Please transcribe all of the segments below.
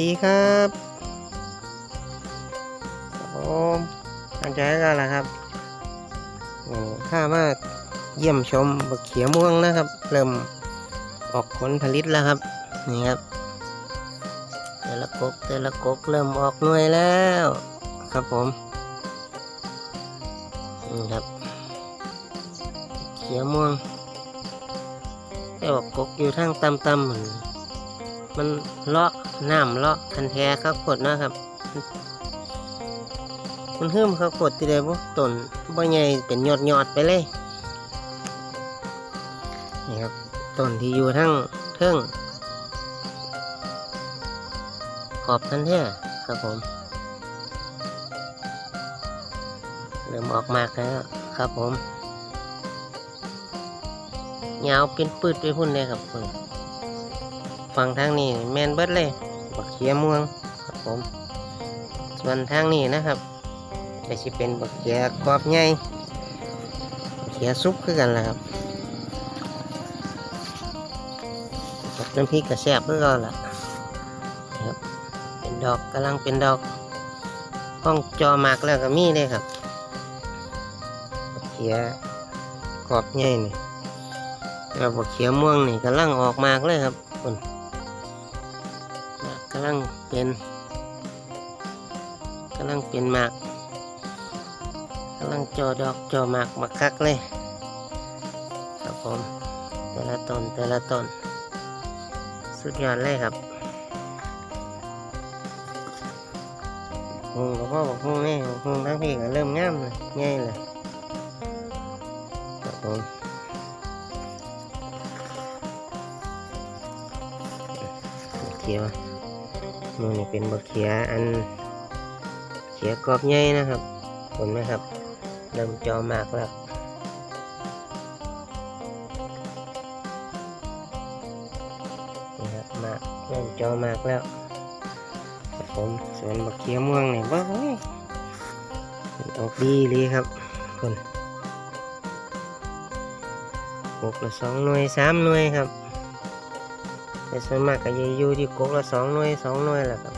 ดีครับครับผมตั้งใจกันแล้วครับอข้ามาเยี่ยมชมบักเขียม่วงนะครับ เริ่มออกผลผลิตแล้วครับ นี่ครับ แต่ละกกแต่ละกกเริ่มออกหน่วยแล้ว ครับผมนี่ครับ เขียม่วงแต่ว่ากกอยู่ทางต่ำๆเหมือน มันเลาะน้ำเลาะคันแท้ข้าวกดนะครับ มันหึมข้าวกดทีเดียวต้นบ่ใหญ่เป็นยอดยอดไปเลยนี่ครับต้นที่อยู่ทั้งเทิงขอบทันแท้ครับผมเริ่มออกมากแล้วครับผมยาวเป็นปืดไปพุ่นเลยครับพุ่น ฝั่งทางนี้แมนเบิดเลยบักเขียม่วงครับผม ส่วนทางนี้นะครับก็จะเป็นบักเขียกรอบใหญ่บักเขียซุปคือกันแหละครับกับน้ำพริกกระแซบเพื่อกันล่ะครับเป็นดอกกำลังเป็นดอกห้องจอมากแล้วก็มีเลยครับบักเขียกรอบใหญ่นี่แล้วบักเขียม่วงนี่กำลังออกมากเลยครับคุณำลังเป็นกำลังเป็นหมากกำลังจอดอกจอหมากมาคักเลยครับผมแต่ละต้นแต่ละต้นสุดยอดเลยครับหงกับพ่อบอกหงนี่หงทั้งพี่ก็เริ่มงามเลยง่ายเลยครับผมเขียว นู่นนี่เป็นบะเขียอันเขียกรอบใหญ่นะครับเห็นไหมครับเริ่มจอมากแล้วนี่ครับมากเริ่มจอมากแล้วผมส่วนบะเขียม่วงนี่ว้าวออกดีเลยครับคนหกละสองหน่วยสามหน่วยครับ แต่ส่วนมากก็จะอยู่ที่กกละสองหน่วยสองหน่วยแหละครับ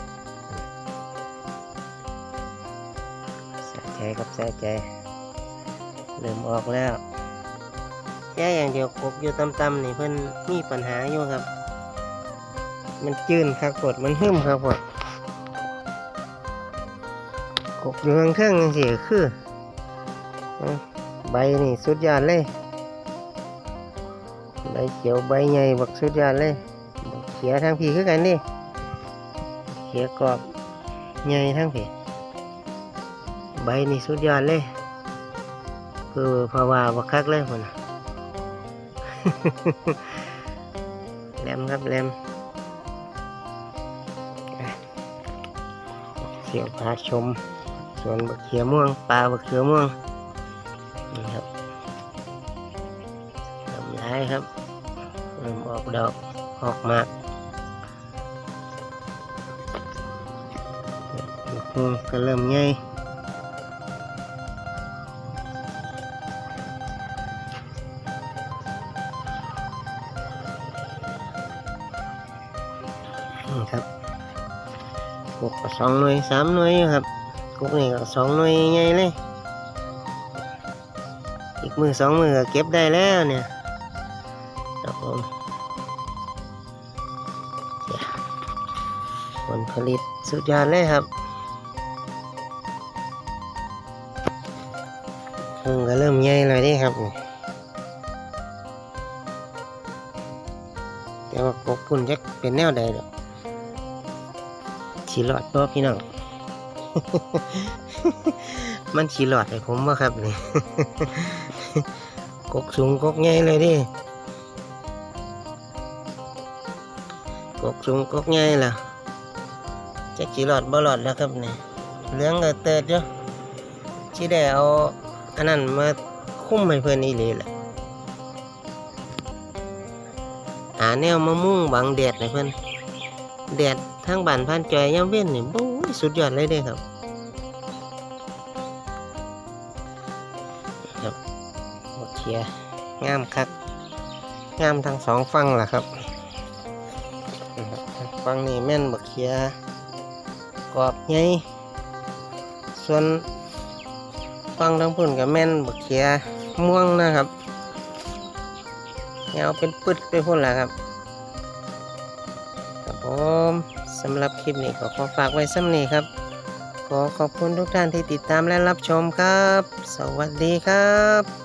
ใส่ใจครับใส่ใจเริ่มออกแล้วแค่อย่างเดียวกกอยู่ต่ำๆนี่เพิ่นมีปัญหาอยู่ครับ มันจืนครับกดมันหึมครับกดกกอยู่ข้างเครื่องสิคือใบนี่สุดยอดเลยใบเขียวใบใหญ่บักสุดยอดเลย ขียทางผีคือกันนี่เขียกรอบใหญ่ทางผีใบนี่สุดยอดเลย คือภาวะบักคักเลยคนแหลมครับแหลมเขียวพาชมสวนบักเขียม่วงปลาบักเขียม่วงนี่ครับลำท้ายครับเริ่มออกดอกออกมาอื ก็เริ่มใหญ่นี่ครับกกก็สองหน่วยสามหน่วยครับกกนี่ก็สองหน่วยใหญ่เลยอีกมือสองมือก็เก็บได้แล้วเนี่ยครับผมผลผลิตสุดยอดเลยครับ อืมก็เริ่มใหญ่เลยดิครับนี่แต่ว่ากกปุ่นจะเป็นแนวใดดอกฉีหลอดตัวพี่น้อง มันฉีหลอดให้ผมว่ครับนี่กกสูงกกใหญ่เลยดิกกสูงกกใหญ่ล่ะจะกี่หลอดบ่หลอดแล้วครับนี่เหลืองก็เติดอยู่ที่ได้เอา อันนั้นมาคุ้มให้เพื่อนอีหลีแหละหาแนวมามุ่งบังแดดให้เพื่อนแดดทางบ้านพันจอยย่ำเว้นนี่โอ้ยสุดยอดเลยเด้ครับครับโอเคงามคักงามทั้งสองฝั่งล่ะครับฟังนี่แม่นบักเขียกรอบไงส่วน ฟังทั้งพุ่นกับแม่นบักเขียม่วงนะครับเงาเป็นปึดไปพุ่นแหละครับครับผมสำหรับคลิปนี้ก็ขอฝากไว้ซ้ำนี้ครับ ขอขอบคุณทุกท่านที่ติดตามและรับชมครับ สวัสดีครับ